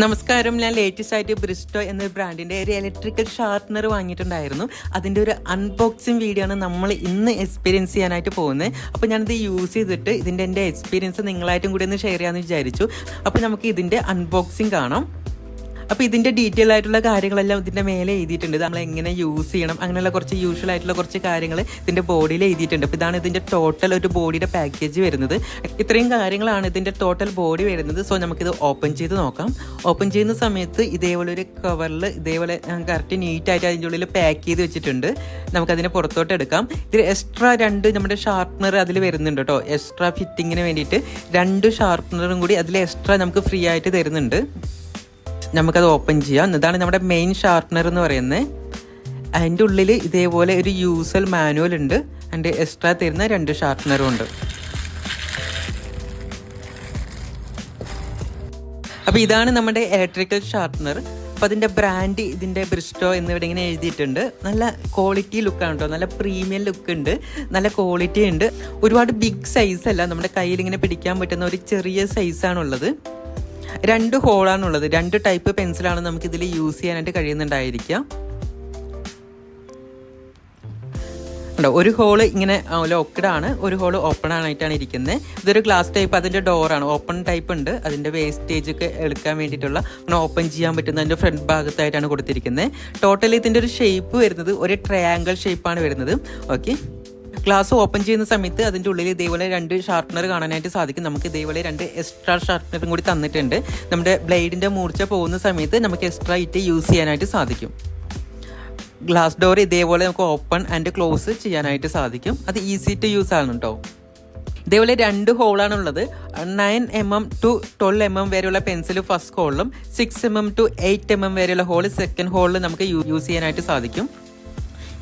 നമസ്കാരം. ഞാൻ ലേറ്റസ്റ്റ് ആയിട്ട് ബ്രിസ്റ്റോ എന്നൊരു ബ്രാൻഡിന്റെ ഒരു ഇലക്ട്രിക്കൽ ഷാർപ്പനർ വാങ്ങിയിട്ടുണ്ടായിരുന്നു. അതിന്റെ ഒരു അൺബോക്സിങ് വീഡിയോ ആണ് നമ്മൾ ഇന്ന് എക്സ്പീരിയൻസ് ചെയ്യാനായിട്ട് പോകുന്നത്. അപ്പോൾ ഞാനിത് യൂസ് ചെയ്തിട്ട് ഇതിന്റെ എന്റെ എക്സ്പീരിയൻസ് നിങ്ങളായിട്ടും കൂടി ഒന്ന് ഷെയർ ചെയ്യാമെന്ന് വിചാരിച്ചു. അപ്പോൾ നമുക്ക് ഇതിന്റെ അൺബോക്സിങ് കാണാം. അപ്പോൾ ഇതിന്റെ ഡീറ്റെയിൽ ആയിട്ടുള്ള കാര്യങ്ങളെല്ലാം ഇതിന്റെ മേലെ എഴുതിയിട്ടുണ്ട്. നമ്മൾ എങ്ങനെ യൂസ് ചെയ്യണം അങ്ങനെയുള്ള കുറച്ച് യൂഷ്വൽ ആയിട്ടുള്ള കുറച്ച് കാര്യങ്ങൾ ഇതിന്റെ ബോഡിയിൽ എഴുതിയിട്ടുണ്ട്. അപ്പോൾ ഇതാണ് ഇതിന്റെ ടോട്ടൽ ഒരു ബോഡിയുടെ പാക്കേജ് വരുന്നത്. ഇത്രയും കാര്യങ്ങളാണ് ഇതിന്റെ ടോട്ടൽ ബോഡി വരുന്നത്. സോ നമുക്കിത് ഓപ്പൺ ചെയ്ത് നോക്കാം. ഓപ്പൺ ചെയ്യുന്ന സമയത്ത് ഇതേപോലെ ഒരു കവറിൽ ഇതേപോലെ കറക്റ്റ് നീറ്റായിട്ട് അതിന്റെ ഉള്ളിൽ പാക്ക് ചെയ്ത് വെച്ചിട്ടുണ്ട്. നമുക്കതിനെ പുറത്തോട്ട് എടുക്കാം. ഇതിൽ എക്സ്ട്രാ രണ്ട് നമ്മുടെ ഷാർപ്പനർ അതിൽ വരുന്നുണ്ട് കേട്ടോ. എക്സ്ട്രാ ഫിറ്റിങ്ങിന് വേണ്ടിയിട്ട് രണ്ട് ഷാർപ്പനറും കൂടി അതിൽ എക്സ്ട്രാ നമുക്ക് ഫ്രീ ആയിട്ട് തരുന്നുണ്ട്. നമുക്കത് ഓപ്പൺ ചെയ്യാം. ഇതാണ് നമ്മുടെ മെയിൻ ഷാർപ്പനർ എന്ന് പറയുന്നത്. അതിന്റെ ഉള്ളിൽ ഇതേപോലെ ഒരു യൂസൽ മാനുവൽ ഉണ്ട്. അതിന്റെ എക്സ്ട്രാ തരുന്ന രണ്ട് ഷാർപ്പനറും ഉണ്ട്. അപ്പോൾ ഇതാണ് നമ്മുടെ ഇലക്ട്രിക്കൽ ഷാർപ്പനർ അപ്പോൾ അതിന്റെ ബ്രാൻഡ് ഇതിന്റെ ബ്രിസ്റ്റോ എന്നിവിടെ ഇങ്ങനെ എഴുതിയിട്ടുണ്ട്. നല്ല ക്വാളിറ്റി ലുക്കാണ് കേട്ടോ. നല്ല പ്രീമിയം ലുക്ക് ഉണ്ട്. നല്ല ക്വാളിറ്റി ഉണ്ട്. ഒരുപാട് ബിഗ് സൈസ് അല്ല. നമ്മുടെ കയ്യിൽ ഇങ്ങനെ പിടിക്കാൻ പറ്റുന്ന ഒരു ചെറിയ സൈസാണുള്ളത് രണ്ട് ഹോളാണുള്ളത്. രണ്ട് ടൈപ്പ് പെൻസിലാണ് നമുക്ക് ഇതിൽ യൂസ് ചെയ്യാനായിട്ട് കഴിയുന്നുണ്ടായിരിക്കുക. ഉണ്ടോ ഒരു ഹോൾ ഇങ്ങനെ ലോക്ക്ഡ് ആണ് ഒരു ഹോൾ ഓപ്പൺ ആയിട്ടാണ് ഇരിക്കുന്നത് ഇതൊരു ഗ്ലാസ് ടൈപ്പ് അതിന്റെ ഡോറാണ്. ഓപ്പൺ ടൈപ്പ് ഉണ്ട് അതിന്റെ വേസ്റ്റേജ് ഒക്കെ എടുക്കാൻ വേണ്ടിയിട്ടുള്ള അങ്ങനെ ഓപ്പൺ ചെയ്യാൻ പറ്റുന്ന അതിന്റെ ഫ്രണ്ട് ഭാഗത്തായിട്ടാണ് കൊടുത്തിരിക്കുന്നത് ടോട്ടലി ഇതിന്റെ ഒരു ഷേപ്പ് വരുന്നത് ഒരു ട്രയാങ്കിൾ ഷേപ്പാണ് വരുന്നത്. ഓക്കെ. ഗ്ലാസ് ഓപ്പൺ ചെയ്യുന്ന സമയത്ത് അതിന്റെ ഉള്ളിൽ ഇതേപോലെ രണ്ട് ഷാർപ്പനർ കാണാനായിട്ട് സാധിക്കും. നമുക്ക് ഇതേപോലെ രണ്ട് എക്സ്ട്രാ ഷാർപ്പനറും കൂടി തന്നിട്ടുണ്ട്. നമ്മുടെ ബ്ലേഡിന്റെ മൂർച്ച പോകുന്ന സമയത്ത് നമുക്ക് എക്സ്ട്രാ ഇറ്റ് യൂസ് ചെയ്യാനായിട്ട് സാധിക്കും. ഗ്ലാസ് ഡോർ ഇതേപോലെ നമുക്ക് ഓപ്പൺ ആൻഡ് ക്ലോസ് ചെയ്യാനായിട്ട് സാധിക്കും. അത് ഈസി ടു യൂസ് ആണ് കേട്ടോ ഇതേപോലെ രണ്ട് ഹോളാണുള്ളത് nine M M to twelve M M വരെയുള്ള pencil first ഹോളിലും six M M to eight M M വരെയുള്ള ഹോൾ സെക്കൻഡ് ഹോളിൽ നമുക്ക് യൂസ് ചെയ്യാനായിട്ട് സാധിക്കും.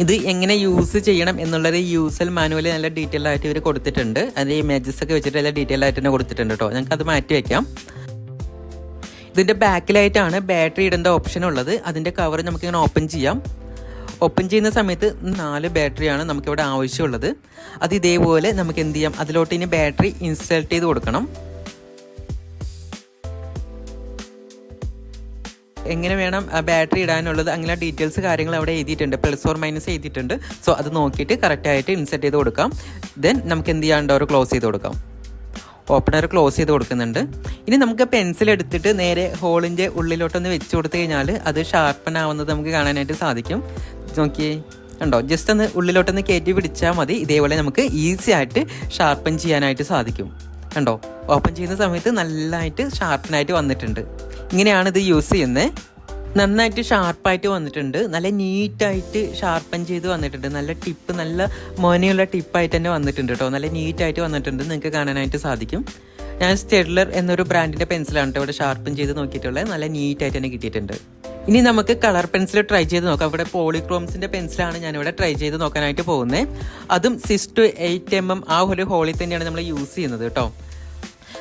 ഇത് എങ്ങനെ യൂസ് ചെയ്യണം എന്നുള്ളത് യൂസൽ മാനുവൽ നല്ല ഡീറ്റെയിൽ ആയിട്ട് ഇവർ കൊടുത്തിട്ടുണ്ട്. അതിന്റെ ഇമേജസ് ഒക്കെ വെച്ചിട്ട് നല്ല ഡീറ്റെയിൽ ആയിട്ട് തന്നെ കൊടുത്തിട്ടുണ്ട് കേട്ടോ ഞങ്ങൾക്ക് അത് മാറ്റി വയ്ക്കാം ഇതിന്റെ ബാക്കിലായിട്ടാണ് ബാറ്ററി ഇടേണ്ട ഓപ്ഷൻ ഉള്ളത്. അതിന്റെ കവർ നമുക്ക് ഇങ്ങനെ ഓപ്പൺ ചെയ്യാം. ഓപ്പൺ ചെയ്യുന്ന സമയത്ത് നാല് ബാറ്ററിയാണ് നമുക്കിവിടെ ആവശ്യമുള്ളത്. അത് ഇതേപോലെ നമുക്ക് എന്ത് ചെയ്യാം? അതിലോട്ട് ഇനി ബാറ്ററി ഇൻസ്റ്റാൾ ചെയ്ത് കൊടുക്കണം. എങ്ങനെ വേണം ബാറ്ററി ഇടാനുള്ളത് അങ്ങനെ ഡീറ്റെയിൽസ് കാര്യങ്ങൾ അവിടെ എഴുതിയിട്ടുണ്ട്. പ്ലസ് ഓർ മൈനസ് എഴുതിയിട്ടുണ്ട്. സോ അത് നോക്കിയിട്ട് കറക്റ്റായിട്ട് ഇൻസെർട്ട് ചെയ്ത് കൊടുക്കാം. ദെൻ നമുക്ക് എന്ത് ചെയ്യാൻ ഡോർ ക്ലോസ് ചെയ്ത് കൊടുക്കാം. ഓപ്പണർ ക്ലോസ് ചെയ്ത് കൊടുക്കുന്നുണ്ട്. ഇനി നമുക്ക് പെൻസിൽ എടുത്തിട്ട് നേരെ ഹോളിന്റെ ഉള്ളിലോട്ടൊന്ന് വെച്ച് കൊടുത്തു കഴിഞ്ഞാൽ അത് ഷാർപ്പൻ ആവുന്നത് നമുക്ക് കാണാനായിട്ട് സാധിക്കും. നോക്കിയേ ഉണ്ടോ ജസ്റ്റ് ഒന്ന് ഉള്ളിലോട്ടൊന്ന് കയറ്റി പിടിച്ചാൽ മതി. ഇതേപോലെ നമുക്ക് ഈസി ആയിട്ട് ഷാർപ്പൻ ചെയ്യാനായിട്ട് സാധിക്കും. കണ്ടോ? ഓപ്പൺ ചെയ്യുന്ന സമയത്ത് നല്ലതായിട്ട് ഷാർപ്പനായിട്ട് വന്നിട്ടുണ്ട്. ഇങ്ങനെയാണ് ഇത് യൂസ് ചെയ്യുന്നത് നന്നായിട്ട് ഷാർപ്പായിട്ട് വന്നിട്ടുണ്ട്. നല്ല നീറ്റായിട്ട് ഷാർപ്പൻ ചെയ്ത് വന്നിട്ടുണ്ട്. നല്ല ടിപ്പ് നല്ല മോനെയുള്ള ടിപ്പായിട്ട് തന്നെ വന്നിട്ടുണ്ട് കേട്ടോ നല്ല നീറ്റായിട്ട് വന്നിട്ടുണ്ട്. നിങ്ങൾക്ക് കാണാനായിട്ട് സാധിക്കും. ഞാൻ സ്റ്റെഡ്ലർ എന്നൊരു ബ്രാൻഡിന്റെ പെൻസിലാണ് കേട്ടോ ഇവിടെ ഷാർപ്പൻ ചെയ്ത് നോക്കിയിട്ടുള്ളത്. നല്ല നീറ്റായിട്ട് തന്നെ കിട്ടിയിട്ടുണ്ട്. ഇനി നമുക്ക് കളർ പെൻസിൽ ട്രൈ ചെയ്ത് നോക്കാം. ഇവിടെ പോളിക്രോംസിന്റെ പെൻസിലാണ് ഞാനിവിടെ ട്രൈ ചെയ്ത് നോക്കാനായിട്ട് പോകുന്നത് അതും six to eight M M ആ ഒരു ഹോളിൽ തന്നെയാണ് നമ്മൾ യൂസ് ചെയ്യുന്നത് കേട്ടോ.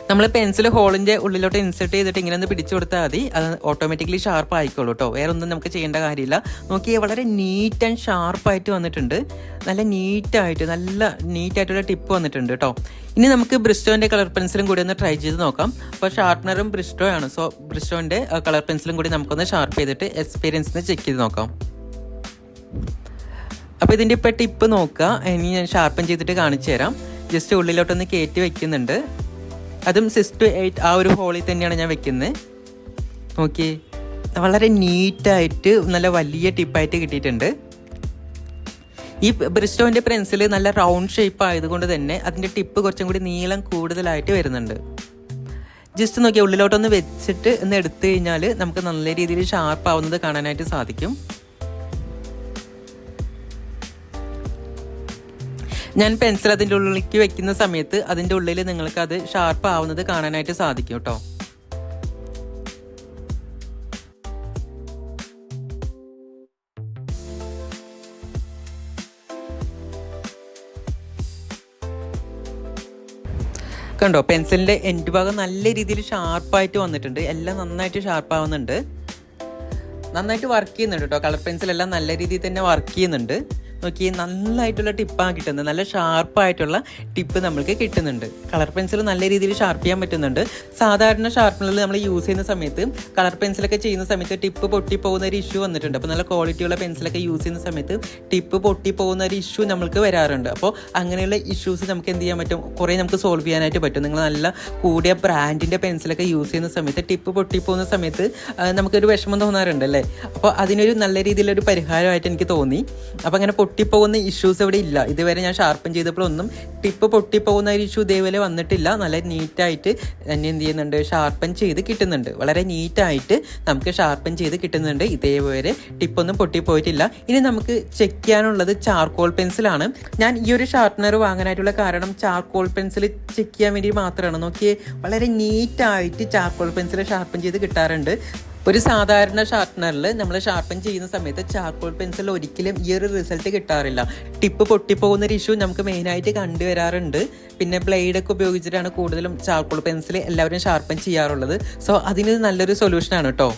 നമ്മൾ പെൻസിൽ ഹോളിന്റെ ഉള്ളിലോട്ട് ഇൻസെർട്ട് ചെയ്തിട്ട് ഇങ്ങനെ ഒന്ന് പിടിച്ചു കൊടുത്താൽ മതി. അത് ഓട്ടോമാറ്റിക്കലി ഷാർപ്പ് ആയിക്കോളൂ കേട്ടോ വേറെ ഒന്നും നമുക്ക് ചെയ്യേണ്ട കാര്യമില്ല. നോക്കി വളരെ നീറ്റ് ആൻഡ് ഷാർപ്പായിട്ട് വന്നിട്ടുണ്ട്. നല്ല നീറ്റായിട്ട് നല്ല നീറ്റായിട്ടുള്ള ടിപ്പ് വന്നിട്ടുണ്ട് കേട്ടോ ഇനി നമുക്ക് ബ്രിസ്റ്റോന്റെ കളർ പെൻസിലും കൂടി ഒന്ന് ട്രൈ ചെയ്ത് നോക്കാം. അപ്പോൾ ഷാർപ്പ്നറും ബ്രിസ്റ്റോ ആണ്. സോ ബ്രിസ്റ്റോന്റെ കളർ പെൻസിലും കൂടി നമുക്കൊന്ന് ഷാർപ്പ് ചെയ്തിട്ട് എക്സ്പീരിയൻസിന് ചെക്ക് ചെയ്ത് നോക്കാം. അപ്പോൾ ഇതിന്റെ ഇപ്പോൾ ടിപ്പ് നോക്കുക. ഇനി ഞാൻ ഷാർപ്പൻ ചെയ്തിട്ട് കാണിച്ചു തരാം. ജസ്റ്റ് ഉള്ളിലോട്ടൊന്ന് കയറ്റി വെക്കുന്നുണ്ട്. അതും സിക്സ് ടു എയ്റ്റ് ആ ഒരു ഹോളിൽ തന്നെയാണ് ഞാൻ വെക്കുന്നത്. ഓക്കെ വളരെ നീറ്റായിട്ട് നല്ല വലിയ ടിപ്പായിട്ട് കിട്ടിയിട്ടുണ്ട്. ഈ ബ്രിസ്റ്റോന്റെ പെൻസിൽ നല്ല റൗണ്ട് ഷേപ്പ് ആയതുകൊണ്ട് തന്നെ അതിന്റെ ടിപ്പ് കുറച്ചും കൂടി നീളം കൂടുതലായിട്ട് വരുന്നുണ്ട്. ജസ്റ്റ് നോക്കിയാൽ ഉള്ളിലോട്ടൊന്ന് വെച്ചിട്ട് ഒന്ന് എടുത്തു കഴിഞ്ഞാൽ നമുക്ക് നല്ല രീതിയിൽ ഷാർപ്പ് ആവുന്നത് കാണാനായിട്ട് സാധിക്കും. ഞാൻ പെൻസിൽ അതിന്റെ ഉള്ളിലേക്ക് വെക്കുന്ന സമയത്ത് അതിന്റെ ഉള്ളിൽ നിങ്ങൾക്ക് അത് ഷാർപ്പ് ആവുന്നത് കാണാനായിട്ട് സാധിക്കും കേട്ടോ. കണ്ടോ പെൻസിലിന്റെ എൻഡ് ഭാഗം നല്ല രീതിയിൽ ഷാർപ്പായിട്ട് വന്നിട്ടുണ്ട്. എല്ലാം നന്നായിട്ട് ഷാർപ്പാവുന്നുണ്ട് നന്നായിട്ട് വർക്ക് ചെയ്യുന്നുണ്ട് കേട്ടോ. കളർ പെൻസിലെല്ലാം നല്ല രീതിയിൽ തന്നെ വർക്ക് ചെയ്യുന്നുണ്ട്. നോക്കി നല്ലതായിട്ടുള്ള ടിപ്പാണ് കിട്ടുന്നത്. നല്ല ഷാർപ്പായിട്ടുള്ള ടിപ്പ് നമ്മൾക്ക് കിട്ടുന്നുണ്ട്. കളർ പെൻസിൽ നല്ല രീതിയിൽ ഷാർപ്പ് ചെയ്യാൻ പറ്റുന്നുണ്ട്. സാധാരണ ഷാർപ്പനറിൽ നമ്മൾ യൂസ് ചെയ്യുന്ന സമയത്ത് കളർ പെൻസിലൊക്കെ ചെയ്യുന്ന സമയത്ത് ടിപ്പ് പൊട്ടിപ്പോകുന്ന ഒരു ഇഷ്യൂ വന്നിട്ടുണ്ട്. അപ്പോൾ നല്ല ക്വാളിറ്റിയുള്ള പെൻസിലൊക്കെ യൂസ് ചെയ്യുന്ന സമയത്ത് ടിപ്പ് പൊട്ടിപ്പോകുന്ന ഒരു ഇഷ്യൂ നമ്മൾക്ക് വരാറുണ്ട്. അപ്പോൾ അങ്ങനെയുള്ള ഇഷ്യൂസ് നമുക്ക് എന്ത് ചെയ്യാൻ പറ്റും? കുറേ നമുക്ക് സോൾവ് ചെയ്യാനായിട്ട് പറ്റും. നിങ്ങൾ നല്ല കൂടിയ ബ്രാൻഡിന്റെ പെൻസിലൊക്കെ യൂസ് ചെയ്യുന്ന സമയത്ത് ടിപ്പ് പൊട്ടിപ്പോകുന്ന സമയത്ത് നമുക്കൊരു വിഷമം തോന്നാറുണ്ട് അല്ലേ അപ്പോൾ അതിനൊരു നല്ല രീതിയിലൊരു പരിഹാരമായിട്ട് എനിക്ക് തോന്നി. അപ്പോൾ അങ്ങനെ പൊട്ടിപ്പോകുന്ന ഇഷ്യൂസ് ഇവിടെ ഇല്ല. ഇതുവരെ ഞാൻ ഷാർപ്പൻ ചെയ്തപ്പോഴൊന്നും ടിപ്പ് പൊട്ടിപ്പോകുന്ന ഒരു ഇഷ്യൂ ഇതേപോലെ വന്നിട്ടില്ല. നല്ല നീറ്റായിട്ട് തന്നെ എന്ത് ചെയ്യുന്നുണ്ട്? ഷാർപ്പൻ ചെയ്ത് കിട്ടുന്നുണ്ട്. വളരെ നീറ്റായിട്ട് നമുക്ക് ഷാർപ്പൻ ചെയ്ത് കിട്ടുന്നുണ്ട്. ഇതേപോലെ ടിപ്പൊന്നും പൊട്ടിപ്പോയിട്ടില്ല. ഇനി നമുക്ക് ചെക്ക് ചെയ്യാനുള്ളത് ചാർക്കോൾ പെൻസിലാണ് ഞാൻ ഈ ഒരു ഷാർപ്പനർ വാങ്ങാനായിട്ടുള്ള കാരണം ചാർക്കോൾ പെൻസിൽ ചെക്ക് ചെയ്യാൻ വേണ്ടി മാത്രമാണ്. നോക്കിയേ വളരെ നീറ്റായിട്ട് ചാർക്കോൾ പെൻസിൽ ഷാർപ്പൻ ചെയ്ത് കിട്ടാറുണ്ട്. ഒരു സാധാരണ ഷാർപ്പനറിൽ നമ്മൾ ഷാർപ്പൻ ചെയ്യുന്ന സമയത്ത് ചാർക്കോൾ പെൻസിൽ ഒരിക്കലും ഈ ഒരു റിസൾട്ട് കിട്ടാറില്ല. ടിപ്പ് പൊട്ടിപ്പോകുന്ന ഒരു ഇഷ്യൂ നമുക്ക് മെയിനായിട്ട് കണ്ടുവരാറുണ്ട്. പിന്നെ ബ്ലേഡൊക്കെ ഉപയോഗിച്ചിട്ടാണ് കൂടുതലും ചാർക്കോൾ പെൻസിൽ എല്ലാവരും ഷാർപ്പൻ ചെയ്യാറുള്ളത്. സോ അതിന് നല്ലൊരു സൊല്യൂഷനാണ് കേട്ടോ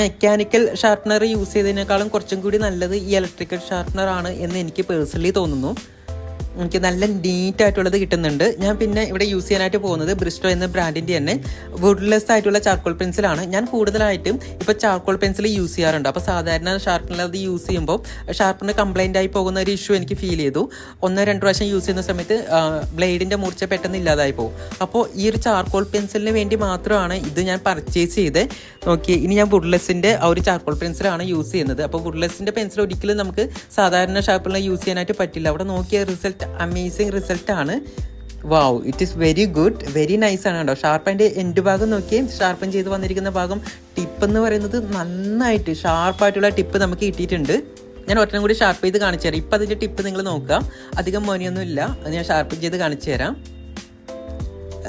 മെക്കാനിക്കൽ ഷാർപ്പനർ യൂസ് ചെയ്തതിനേക്കാളും കുറച്ചും കൂടി നല്ലത് ഈ ഇലക്ട്രിക്കൽ ഷാർപ്പനർ ആണ് എന്ന് എനിക്ക് പേഴ്സണലി തോന്നുന്നു. എനിക്ക് നല്ല നീറ്റ് ആയിട്ടുള്ളത് കിട്ടുന്നുണ്ട്. ഞാൻ പിന്നെ ഇവിടെ യൂസ് ചെയ്യാനായിട്ട് പോകുന്നത് ബ്രിസ്റ്റോ എന്ന ബ്രാൻഡിന്റെ തന്നെ വുഡ്ലെസ് ആയിട്ടുള്ള ചാർക്കോൾ പെൻസിലാണ് ഞാൻ കൂടുതലായിട്ടും ഇപ്പോൾ ചാർക്കോൾ പെൻസിൽ യൂസ് ചെയ്യാറുണ്ട്. അപ്പോൾ സാധാരണ ഷാർപ്പനർ അത് യൂസ് ചെയ്യുമ്പോൾ ഷാർപ്പനർ കംപ്ലൈന്റ് ആയി പോകുന്ന ഒരു ഇഷ്യൂ എനിക്ക് ഫീൽ ചെയ്തു. ഒന്നോ രണ്ട് പ്രാവശ്യം യൂസ് ചെയ്യുന്ന സമയത്ത് ബ്ലേഡിന്റെ മൂർച്ച പെട്ടെന്ന് ഇല്ലാതായി പോകും. അപ്പോൾ ഈ ഒരു ചാർക്കോൾ പെൻസിലിന് വേണ്ടി മാത്രമാണ് ഇത് ഞാൻ പർച്ചേസ് ചെയ്ത്. നോക്കി ഇനി ഞാൻ വുഡ്ലെസ്സിന്റെ ആ ഒരു ചാർക്കോൾ പെൻസിലാണ് യൂസ് ചെയ്യുന്നത്. അപ്പോൾ വുഡ്ലെസ്സിന്റെ പെൻസിൽ ഒരിക്കലും നമുക്ക് സാധാരണ ഷാർപ്പനർ യൂസ് ചെയ്യാനായിട്ട് പറ്റില്ല. അവിടെ നോക്കിയ റിസൾട്ട് അമേസിങ് ആണ്. Wow it is very good very nice ആണ് കേട്ടോ. ഷാർപ്പന്റെ എൻഡ് ഭാഗം നോക്കിയേ. ഷാർപ്പൻ ചെയ്ത് വന്നിരിക്കുന്ന ഭാഗം ടിപ്പ് എന്ന് പറയുന്നത് നന്നായിട്ട് ഷാർപ്പായിട്ടുള്ള ടിപ്പ് നമുക്ക് കിട്ടിയിട്ടുണ്ട്. ഞാൻ ഒറ്റനും കൂടി ഷാർപ്പ് ചെയ്ത് കാണിച്ചു തരാം. ഇപ്പം അതിന്റെ ടിപ്പ് നിങ്ങൾ നോക്കുക. അധികം മോനിയൊന്നും ഇല്ല. അത് ഞാൻ ഷാർപ്പ് ചെയ്ത് കാണിച്ചു തരാം.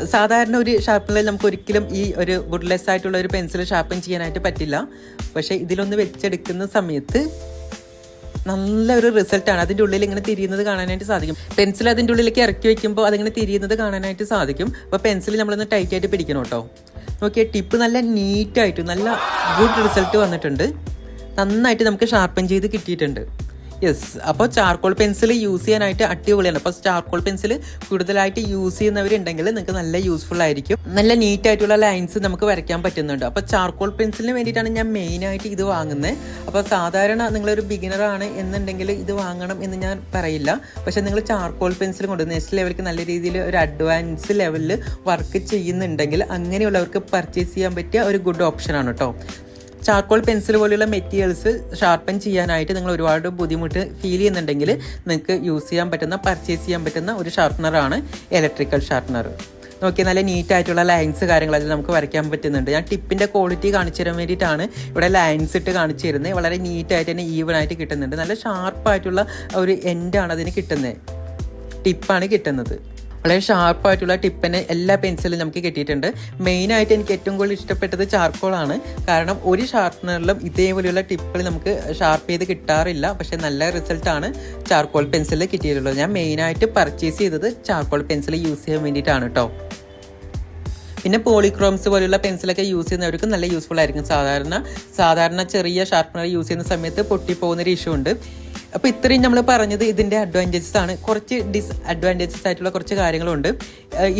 സാധാരണ ഒരു ഷാർപ്പനിൽ നമുക്ക് ഒരിക്കലും ഈ ഒരു വുഡ്ലെസ് ആയിട്ടുള്ള ഒരു പെൻസിൽ ഷാർപ്പൻ ചെയ്യാനായിട്ട് പറ്റില്ല. പക്ഷേ ഇതിലൊന്ന് വെച്ചെടുക്കുന്ന സമയത്ത് നല്ലൊരു റിസൾട്ടാണ്. അതിന്റെ ഉള്ളിൽ ഇങ്ങനെ തിരിയുന്നത് കാണാനായിട്ട് സാധിക്കും. പെൻസിൽ അതിന്റെ ഉള്ളിലേക്ക് ഇറക്കി വെക്കുമ്പോൾ അതിങ്ങനെ തിരിയുന്നത് കാണാനായിട്ട് സാധിക്കും. അപ്പോൾ പെൻസിൽ നമ്മളൊന്ന് ടൈറ്റായിട്ട് പിടിക്കണം കേട്ടോ. നോക്കിയാൽ ടിപ്പ് നല്ല നീറ്റായിട്ട് നല്ല ഗുഡ് റിസൾട്ട് വന്നിട്ടുണ്ട്. നന്നായിട്ട് നമുക്ക് ഷാർപ്പൻ ചെയ്ത് കിട്ടിയിട്ടുണ്ട്. യെസ് അപ്പോൾ ചാർക്കോൾ പെൻസിൽ യൂസ് ചെയ്യാനായിട്ട് അടിപൊളിയാണ്. അപ്പോൾ ചാർക്കോൾ പെൻസിൽ കൂടുതലായിട്ട് യൂസ് ചെയ്യുന്നവരുണ്ടെങ്കിൽ നിങ്ങൾക്ക് നല്ല യൂസ്ഫുൾ ആയിരിക്കും. നല്ല നീറ്റ് ആയിട്ടുള്ള ലൈൻസ് നമുക്ക് വരയ്ക്കാൻ പറ്റുന്നുണ്ട്. അപ്പോൾ ചാർക്കോൾ പെൻസിലിന് വേണ്ടിയിട്ടാണ് ഞാൻ മെയിനായിട്ട് ഇത് വാങ്ങുന്നത് അപ്പോൾ സാധാരണ നിങ്ങളൊരു ബിഗിനറാണ് എന്നുണ്ടെങ്കിൽ ഇത് വാങ്ങണം എന്ന് ഞാൻ പറയില്ല. പക്ഷേ നിങ്ങൾ ചാർക്കോൾ പെൻസിൽ കൊണ്ട് നെക്സ്റ്റ് ലെവലിലേക്ക് നല്ല രീതിയിൽ ഒരു അഡ്വാൻസ് ലെവലിൽ വർക്ക് ചെയ്യുന്നുണ്ടെങ്കിൽ അങ്ങനെയുള്ളവർക്ക് പർച്ചേസ് ചെയ്യാൻ പറ്റിയ ഒരു ഗുഡ് ഓപ്ഷനാണ് കേട്ടോ ചാർക്കോൾ പെൻസിൽ പോലെയുള്ള മെറ്റീരിയൽസ് ഷാർപ്പൻ ചെയ്യാനായിട്ട് നിങ്ങൾ ഒരുപാട് ബുദ്ധിമുട്ട് ഫീൽ ചെയ്യുന്നുണ്ടെങ്കിൽ നിങ്ങൾക്ക് യൂസ് ചെയ്യാൻ പറ്റുന്ന പർച്ചേസ് ചെയ്യാൻ പറ്റുന്ന ഒരു ഷാർപ്പനറാണ് ഇലക്ട്രിക്കൽ ഷാർപ്പനർ നോക്കി നല്ല നീറ്റ് ആയിട്ടുള്ള ലൈൻസ് കാര്യങ്ങളൊക്കെ നമുക്ക് വരയ്ക്കാൻ പറ്റുന്നുണ്ട്. ഞാൻ ടിപ്പിന്റെ ക്വാളിറ്റി കാണിച്ചു തരാൻ വേണ്ടിയിട്ടാണ് ഇവിടെ ലൈൻസ് ഇട്ട് കാണിച്ചു തരുന്നത്. വളരെ നീറ്റായിട്ട് തന്നെ ഈവൻ ആയിട്ട് കിട്ടുന്നുണ്ട്. നല്ല ഷാർപ്പായിട്ടുള്ള ഒരു എൻഡാണ് അതിന് കിട്ടുന്നത്. ടിപ്പാണ് കിട്ടുന്നത്. വളരെ ഷാർപ്പായിട്ടുള്ള ടിപ്പിന് എല്ലാ പെൻസിലും നമുക്ക് കിട്ടിയിട്ടുണ്ട്. മെയിനായിട്ട് എനിക്ക് ഏറ്റവും കൂടുതൽ ഇഷ്ടപ്പെട്ടത് ചാർക്കോളാണ് കാരണം ഒരു ഷാർപ്പനറിലും ഇതേപോലെയുള്ള ടിപ്പുകൾ നമുക്ക് ഷാർപ്പ് ചെയ്ത് കിട്ടാറില്ല. പക്ഷെ നല്ല റിസൾട്ടാണ് ചാർക്കോൾ പെൻസിൽ കിട്ടിയിട്ടുള്ളത്. ഞാൻ മെയിനായിട്ട് പർച്ചേസ് ചെയ്തത് ചാർക്കോൾ പെൻസിൽ യൂസ് ചെയ്യാൻ വേണ്ടിയിട്ടാണ് കേട്ടോ പിന്നെ പോളിക്രോംസ് പോലുള്ള പെൻസിലൊക്കെ യൂസ് ചെയ്യുന്നവർക്ക് നല്ല യൂസ്ഫുൾ ആയിരിക്കും. സാധാരണ സാധാരണ ചെറിയ ഷാർപ്പനർ യൂസ് ചെയ്യുന്ന സമയത്ത് പൊട്ടിപ്പോകുന്നൊരു ഇഷ്യൂ ഉണ്ട്. അപ്പോൾ ഇത്രയും നമ്മൾ പറഞ്ഞത് ഇതിന്റെ അഡ്വാന്റേജസ് ആണ്. കുറച്ച് ഡിസ് അഡ്വാന്റേജസ് ആയിട്ടുള്ള കുറച്ച് കാര്യങ്ങളുണ്ട്.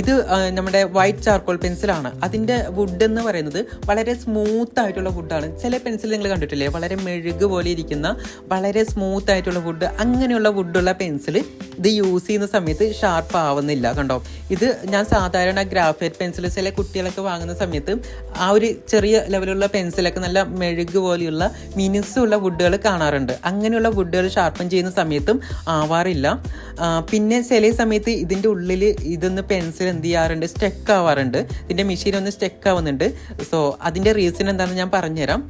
ഇത് നമ്മുടെ വൈറ്റ് ചാർക്കോൾ പെൻസിലാണ് അതിന്റെ വുഡ് എന്ന് പറയുന്നത് വളരെ സ്മൂത്ത് ആയിട്ടുള്ള വുഡാണ് ചില പെൻസിൽ നിങ്ങൾ കണ്ടിട്ടില്ലേ? വളരെ മെഴുക് പോലെ ഇരിക്കുന്ന വളരെ സ്മൂത്ത് ആയിട്ടുള്ള വുഡ് അങ്ങനെയുള്ള വുഡുള്ള പെൻസിൽ ഇത് യൂസ് ചെയ്യുന്ന സമയത്ത് ഷാർപ്പ് ആവുന്നില്ല കണ്ടോ? ഇത് ഞാൻ സാധാരണ ഗ്രാഫൈറ്റ് പെൻസിൽ ചില കുട്ടികളൊക്കെ വാങ്ങുന്ന സമയത്ത് ആ ഒരു ചെറിയ ലെവലുള്ള പെൻസിലൊക്കെ നല്ല മെഴുക് പോലെയുള്ള മിനുസുള്ള വുഡുകൾ കാണാറുണ്ട്. അങ്ങനെയുള്ള വുഡുകൾ ഷാർപ്പൻ ചെയ്യുന്ന സമയത്തും ആവാറില്ല. പിന്നെ ചില സമയത്ത് ഇതിന്റെ ഉള്ളിൽ ഇതൊന്ന് പെൻസിൽ എന്ത് ചെയ്യാറുണ്ട് സ്റ്റെക്ക് ആവാറുണ്ട്. ഇതിന്റെ മെഷീൻ ഒന്ന് സ്റ്റെക്ക് ആവുന്നുണ്ട്. സോ അതിന്റെ റീസൺ എന്താണെന്ന് ഞാൻ പറഞ്ഞുതരാം.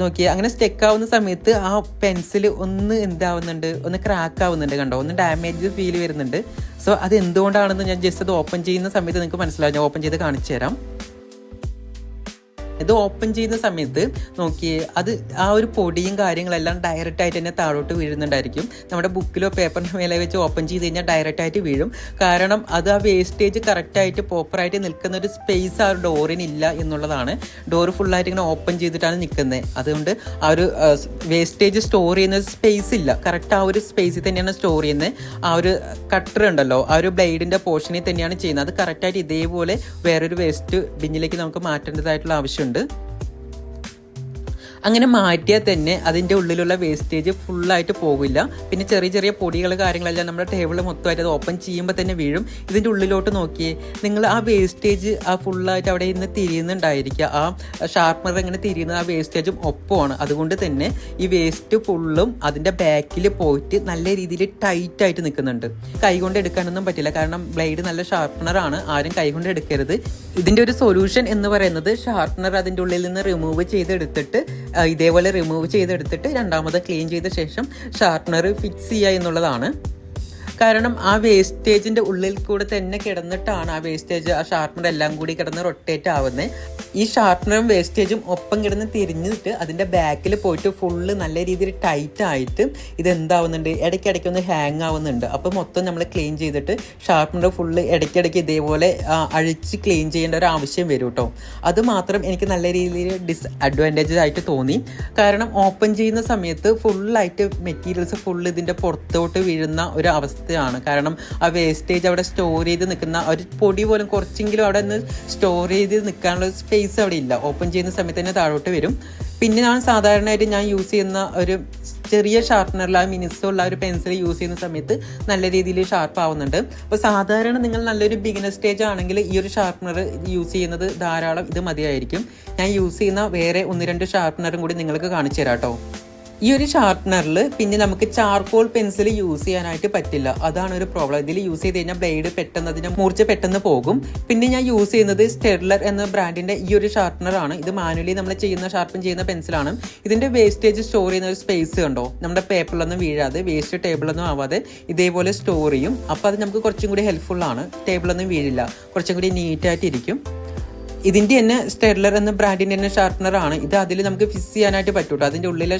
നോക്കി അങ്ങനെ സ്റ്റെക്ക് ആവുന്ന സമയത്ത് ആ പെൻസിൽ ഒന്ന് എന്താവുന്നുണ്ട് ഒന്ന് ക്രാക്ക് ആവുന്നുണ്ട് കണ്ടോ? ഒന്ന് ഡാമേജ് ഫീൽ വരുന്നുണ്ട്. സോ അത് എന്തുകൊണ്ടാണെന്ന് ഞാൻ ജസ്റ്റ് അത് ഓപ്പൺ ചെയ്യുന്ന സമയത്ത് നിങ്ങൾക്ക് മനസ്സിലാവും. ഞാൻ ഓപ്പൺ ചെയ്ത് കാണിച്ചു തരാം ഇത് ഓപ്പൺ ചെയ്യുന്ന സമയത്ത് നോക്കി അത് ആ ഒരു പൊടിയും കാര്യങ്ങളെല്ലാം ഡയറക്റ്റ് ആയിട്ട് തന്നെ താഴോട്ട് വീഴുന്നുണ്ടായിരിക്കും. നമ്മുടെ ബുക്കിലോ പേപ്പറിന്റെ മേലെ വെച്ച് ഓപ്പൺ ചെയ്ത് കഴിഞ്ഞാൽ ഡയറക്റ്റ് ആയിട്ട് വീഴും. കാരണം അത് ആ വേസ്റ്റേജ് കറക്റ്റായിട്ട് പ്രോപ്പറായിട്ട് നിൽക്കുന്ന ഒരു സ്പേസ് ആ ഒരു ഡോറിനില്ല എന്നുള്ളതാണ്. ഡോർ ഫുള്ളായിട്ട് ഇങ്ങനെ ഓപ്പൺ ചെയ്തിട്ടാണ് നിൽക്കുന്നത് അതുകൊണ്ട് ആ ഒരു വേസ്റ്റേജ് സ്റ്റോർ ചെയ്യുന്ന സ്പേസ് ഇല്ല. കറക്റ്റ് ആ ഒരു സ്പേസിൽ തന്നെയാണ് സ്റ്റോർ ചെയ്യുന്നത് ആ ഒരു കട്ടർ ഉണ്ടല്ലോ ആ ഒരു ബ്ലേഡിന്റെ പോർഷനിൽ തന്നെയാണ് ചെയ്യുന്നത് അത് കറക്റ്റായിട്ട് ഇതേപോലെ വേറൊരു വേസ്റ്റ് ബിന്നിലേക്ക് നമുക്ക് മാറ്റേണ്ടതായിട്ടുള്ള ആവശ്യമുണ്ട്. ரெண்டு അങ്ങനെ മാറ്റിയാൽ തന്നെ അതിന്റെ ഉള്ളിലുള്ള വേസ്റ്റേജ് ഫുള്ളായിട്ട് പോകില്ല പിന്നെ ചെറിയ ചെറിയ പൊടികൾ കാര്യങ്ങളെല്ലാം നമ്മുടെ ടേബിൾ മൊത്തമായിട്ട് അത് ഓപ്പൺ ചെയ്യുമ്പോൾ തന്നെ വീഴും. ഇതിന്റെ ഉള്ളിലോട്ട് നോക്കിയേ നിങ്ങൾ ആ വേസ്റ്റേജ് ആ ഫുള്ളായിട്ട് അവിടെ നിന്ന് തിരിയുന്നുണ്ടായിരിക്കുക. ആ ഷാർപ്പ്നർ ഇങ്ങനെ തിരിയുന്നത് ആ വേസ്റ്റേജും ഒപ്പമാണ്. അതുകൊണ്ട് തന്നെ ഈ വേസ്റ്റ് ഫുള്ളും അതിന്റെ ബാക്കിൽ പോയിട്ട് നല്ല രീതിയിൽ ടൈറ്റായിട്ട് നിൽക്കുന്നുണ്ട് കൈകൊണ്ട് എടുക്കാനൊന്നും പറ്റില്ല. കാരണം ബ്ലേഡ് നല്ല ഷാർപ്പ്നറാണ് ആരും കൈകൊണ്ട് എടുക്കരുത്. ഇതിന്റെ ഒരു സൊല്യൂഷൻ എന്ന് പറയുന്നത് ഷാർപ്പ്നർ അതിന്റെ ഉള്ളിൽ നിന്ന് റിമൂവ് ചെയ്തെടുത്തിട്ട് ഇതേപോലെ റിമൂവ് ചെയ്തെടുത്തിട്ട് രണ്ടാമത് ക്ലീൻ ചെയ്ത ശേഷം ഷാർപ്പണർ ഫിക്സ് ചെയ്യുക എന്നുള്ളതാണ്. കാരണം ആ വേസ്റ്റേജിന്റെ ഉള്ളിൽ കൂടെ തന്നെ കിടന്നിട്ടാണ് ആ വേസ്റ്റേജ് ആ ഷാർപ്പണർ എല്ലാം കൂടി കിടന്ന് റൊട്ടേറ്റ് ആവുന്നത് ഈ ഷാർപ്പനറും വേസ്റ്റേജും ഒപ്പം കിടന്ന് തിരിഞ്ഞിട്ട് അതിന്റെ ബാക്കിൽ പോയിട്ട് ഫുള്ള് നല്ല രീതിയിൽ ടൈറ്റ് ആയിട്ട് ഇത് എന്താവുന്നുണ്ട് ഇടയ്ക്കിടയ്ക്ക് ഒന്ന് ഹാങ് ആവുന്നുണ്ട്. അപ്പോൾ മൊത്തം നമ്മൾ ക്ലീൻ ചെയ്തിട്ട് ഷാർപ്പനർ ഫുള്ള് ഇടയ്ക്കിടയ്ക്ക് ഇതേപോലെ അഴിച്ച് ക്ലീൻ ചെയ്യേണ്ട ഒരു ആവശ്യം വരും കേട്ടോ അത് മാത്രം എനിക്ക് നല്ല രീതിയിൽ ഡിസ് അഡ്വാന്റേജ് ആയിട്ട് തോന്നി. കാരണം ഓപ്പൺ ചെയ്യുന്ന സമയത്ത് ഫുള്ളായിട്ട് മെറ്റീരിയൽസ് ഫുൾ ഇതിന്റെ പുറത്തോട്ട് വീഴുന്ന ഒരു അവസ്ഥയാണ്. കാരണം ആ വേസ്റ്റേജ് അവിടെ സ്റ്റോർ ചെയ്ത് നിൽക്കുന്ന ഒരു പൊടി പോലും കുറച്ചെങ്കിലും അവിടെ നിന്ന് സ്റ്റോർ ചെയ്ത് നിൽക്കാനുള്ള സ്പേസ് അവിടെ ഇല്ല ഓപ്പൺ ചെയ്യുന്ന സമയത്ത് തന്നെ താഴോട്ട് വരും. പിന്നെ ഞാൻ സാധാരണയായിട്ട് ഞാൻ യൂസ് ചെയ്യുന്ന ഒരു ചെറിയ ഷാർപ്പനറിൽ ആ മിനിസുള്ള ഒരു പെൻസിൽ യൂസ് ചെയ്യുന്ന സമയത്ത് നല്ല രീതിയിൽ ഷാർപ്പ് ആവുന്നുണ്ട്. അപ്പോൾ സാധാരണ നിങ്ങൾ നല്ലൊരു ബിഗിനർ സ്റ്റേജ് ആണെങ്കിൽ ഈ ഒരു ഷാർപ്പനർ യൂസ് ചെയ്യുന്നത് ധാരാളം ഇത് മതിയായിരിക്കും. ഞാൻ യൂസ് ചെയ്യുന്ന വേറെ ഒന്ന് രണ്ട് ഷാർപ്പനറും കൂടി നിങ്ങൾക്ക് കാണിച്ചു തരാം കേട്ടോ. ഈ ഒരു ഷാർപ്പനറിൽ പിന്നെ നമുക്ക് ചാർക്കോൾ പെൻസിൽ യൂസ് ചെയ്യാനായിട്ട് പറ്റില്ല. അതാണ് ഒരു പ്രോബ്ലം ഇതിൽ യൂസ് ചെയ്ത് കഴിഞ്ഞാൽ ബ്ലേഡ് പെട്ടെന്ന് അതിന്റെ മൂർച്ച പെട്ടെന്ന് പോകും. പിന്നെ ഞാൻ യൂസ് ചെയ്യുന്നത് സ്റ്റെർലർ എന്ന ബ്രാൻഡിന്റെ ഈ ഒരു ഷാർപ്പനറാണ് ഇത് മാനുവലി നമ്മൾ ചെയ്യുന്ന ഷാർപ്പൻ ചെയ്യുന്ന പെൻസിലാണ് ഇതിന്റെ വേസ്റ്റേജ് സ്റ്റോർ ചെയ്യുന്ന ഒരു സ്പേസ് കണ്ടോ? നമ്മുടെ പേപ്പറിലൊന്നും വീഴാതെ വേസ്റ്റ് ടേബിളൊന്നും ആവാതെ ഇതേപോലെ സ്റ്റോർ ചെയ്യും. അപ്പോൾ അത് നമുക്ക് കുറച്ചും കൂടി ഹെൽപ്ഫുൾ ആണ്. ടേബിളൊന്നും വീഴില്ല. കുറച്ചും കൂടി നീറ്റായിട്ട് ഇതിന്റെ തന്നെ സ്റ്റെർലർ എന്ന ബ്രാൻഡിന്റെ തന്നെ ആണ്. ഇത് അതിൽ നമുക്ക് ഫിക്സ് ചെയ്യാനായിട്ട് പറ്റൂട്ടോ അതിന്റെ ഉള്ളിലെ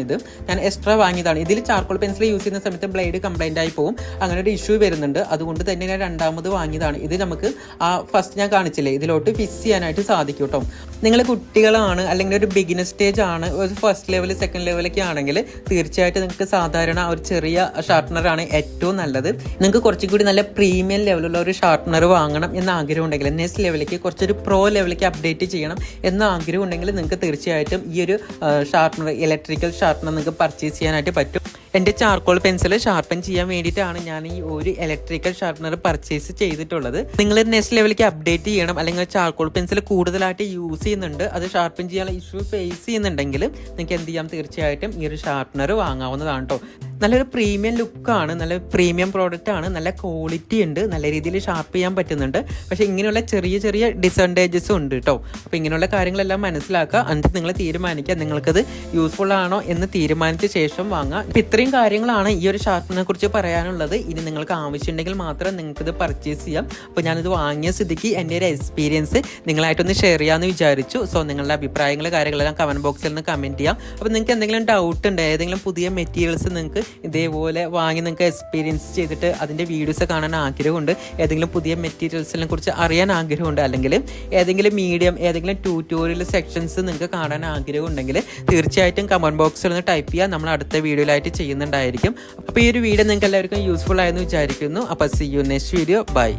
ഇത്. ഞാൻ എക്സ്ട്രാ വാങ്ങിയതാണ്. ഇതിൽ ചാർക്കോൾ പെൻസിൽ യൂസ് ചെയ്യുന്ന സമയത്ത് ബ്ലേഡ് കംപ്ലൈന്റ് ആയി പോകും അങ്ങനെ ഒരു ഇഷ്യൂ വരുന്നുണ്ട്. അതുകൊണ്ട് തന്നെ ഞാൻ രണ്ടാമത് വാങ്ങിയതാണ്. ഇത് നമുക്ക് ആ ഫസ്റ്റ് ഞാൻ കാണിച്ചില്ലേ? ഇതിലോട്ട് ഫിക്സ് ചെയ്യാനായിട്ട് സാധിക്കും കേട്ടോ നിങ്ങൾ കുട്ടികളാണ് അല്ലെങ്കിൽ ഒരു ബിഗിനർ സ്റ്റേജ് ആണ് ഒരു ഫസ്റ്റ് ലെവൽ സെക്കൻഡ് ലെവലൊക്കെ ആണെങ്കിൽ തീർച്ചയായിട്ടും നിങ്ങൾക്ക് സാധാരണ ഒരു ചെറിയ ഷാർപ്പനർ ആണ് ഏറ്റവും നല്ലത്. നിങ്ങൾക്ക് കുറച്ചും കൂടി നല്ല പ്രീമിയം ലെവലുള്ള ഒരു ഷാർപ്പനർ വാങ്ങണം എന്ന ആഗ്രഹം ഉണ്ടെങ്കിൽ നെക്സ്റ്റ് ലെവലിലേക്ക് കുറച്ചൊരു പ്രോ ലെവലിലേക്ക് അപ്ഡേറ്റ് ചെയ്യണം എന്ന ആഗ്രഹം ഉണ്ടെങ്കിൽ നിങ്ങൾക്ക് തീർച്ചയായിട്ടും ഈ ഒരു ഷാർപ്പനർ ഇലക്ട്രിക്കൽ ഷാർപ്പനർ നിങ്ങൾക്ക് പർച്ചേസ് ചെയ്യാനായിട്ട് പറ്റും. എന്റെ ചാർക്കോൾ പെൻസിൽ ഷാർപ്പൻ ചെയ്യാൻ വേണ്ടിയിട്ടാണ് ഞാൻ ഈ ഒരു ഇലക്ട്രിക്കൽ ഷാർപ്പനർ പർച്ചേസ് ചെയ്തിട്ടുള്ളത്. നിങ്ങൾ നെക്സ്റ്റ് ലെവലിലേക്ക് അപ്ഡേറ്റ് ചെയ്യണം. അല്ലെങ്കിൽ ചാർക്കോൾ പെൻസിൽ കൂടുതലായിട്ട് യൂസ് ചെയ്യുന്നുണ്ട്. അത് ഷാർപ്പൻ ചെയ്യാനുള്ള ഇഷ്യൂ ഫേസ് ചെയ്യുന്നുണ്ടെങ്കിൽ നിങ്ങൾക്ക് എന്ത് ചെയ്യാം? തീർച്ചയായിട്ടും ഈ ഒരു ഷാർപ്പനർ വാങ്ങാവുന്നതാണ് കേട്ടോ നല്ലൊരു പ്രീമിയം ലുക്കാണ് നല്ല പ്രീമിയം പ്രോഡക്റ്റ് ആണ് നല്ല ക്വാളിറ്റി ഉണ്ട് നല്ല രീതിയിൽ ഷാർപ്പ് ചെയ്യാൻ പറ്റുന്നുണ്ട്. പക്ഷേ ഇങ്ങനെയുള്ള ചെറിയ ചെറിയ ഡിസഡ്വാന്റേജസും ഉണ്ട് കേട്ടോ അപ്പോൾ ഇങ്ങനെയുള്ള കാര്യങ്ങളെല്ലാം മനസ്സിലാക്കുക. എന്നിട്ട് നിങ്ങൾ തീരുമാനിക്കുക. നിങ്ങൾക്കത് യൂസ്ഫുൾ ആണോ എന്ന് തീരുമാനിച്ച ശേഷം വാങ്ങാം ഇപ്പം ഇത്രയും കാര്യങ്ങളാണ് ഈ ഒരു ഷാർപ്പിനെ കുറിച്ച് പറയാനുള്ളത്. ഇനി നിങ്ങൾക്ക് ആവശ്യമുണ്ടെങ്കിൽ മാത്രം നിങ്ങൾക്കിത് പർച്ചേസ് ചെയ്യാം. അപ്പോൾ ഞാനിത് വാങ്ങിയ സ്ഥിതിക്ക് എന്റെ ഒരു എക്സ്പീരിയൻസ് നിങ്ങളായിട്ടൊന്ന് ഷെയർ ചെയ്യാമെന്ന് വിചാരിച്ചു. സോ നിങ്ങളുടെ അഭിപ്രായങ്ങൾ കാര്യങ്ങളെല്ലാം കമന്റ് ബോക്സിൽ നിന്ന് കമന്റ് ചെയ്യാം. അപ്പോൾ നിങ്ങൾക്ക് എന്തെങ്കിലും ഡൗട്ട് ഉണ്ട് ഏതെങ്കിലും പുതിയ മെറ്റീരിയൽസ് നിങ്ങൾക്ക് ഇതേപോലെ വാങ്ങി നിങ്ങൾക്ക് എക്സ്പീരിയൻസ് ചെയ്തിട്ട് അതിന്റെ വീഡിയോസ് കാണാൻ ആഗ്രഹമുണ്ട്. ഏതെങ്കിലും പുതിയ മെറ്റീരിയൽസിനെ കുറിച്ച് അറിയാൻ ആഗ്രഹമുണ്ട്. അല്ലെങ്കിൽ ഏതെങ്കിലും മീഡിയം ഏതെങ്കിലും ട്യൂട്ടോറിയൽ സെക്ഷൻസ് നിങ്ങൾക്ക് കാണാൻ ആഗ്രഹം ഉണ്ടെങ്കിൽ തീർച്ചയായിട്ടും കമന്റ് ബോക്സിൽ ഒന്ന് ടൈപ്പ് ചെയ്യുക നമ്മൾ അടുത്ത വീഡിയോയിലായിട്ട് ചെയ്യുന്നുണ്ടായിരിക്കും. അപ്പോൾ ഈ ഒരു വീഡിയോ നിങ്ങൾക്ക് എല്ലാവർക്കും യൂസ്ഫുൾ ആയെന്ന് വിചാരിക്കുന്നു. അപ്പോൾ see you next video bye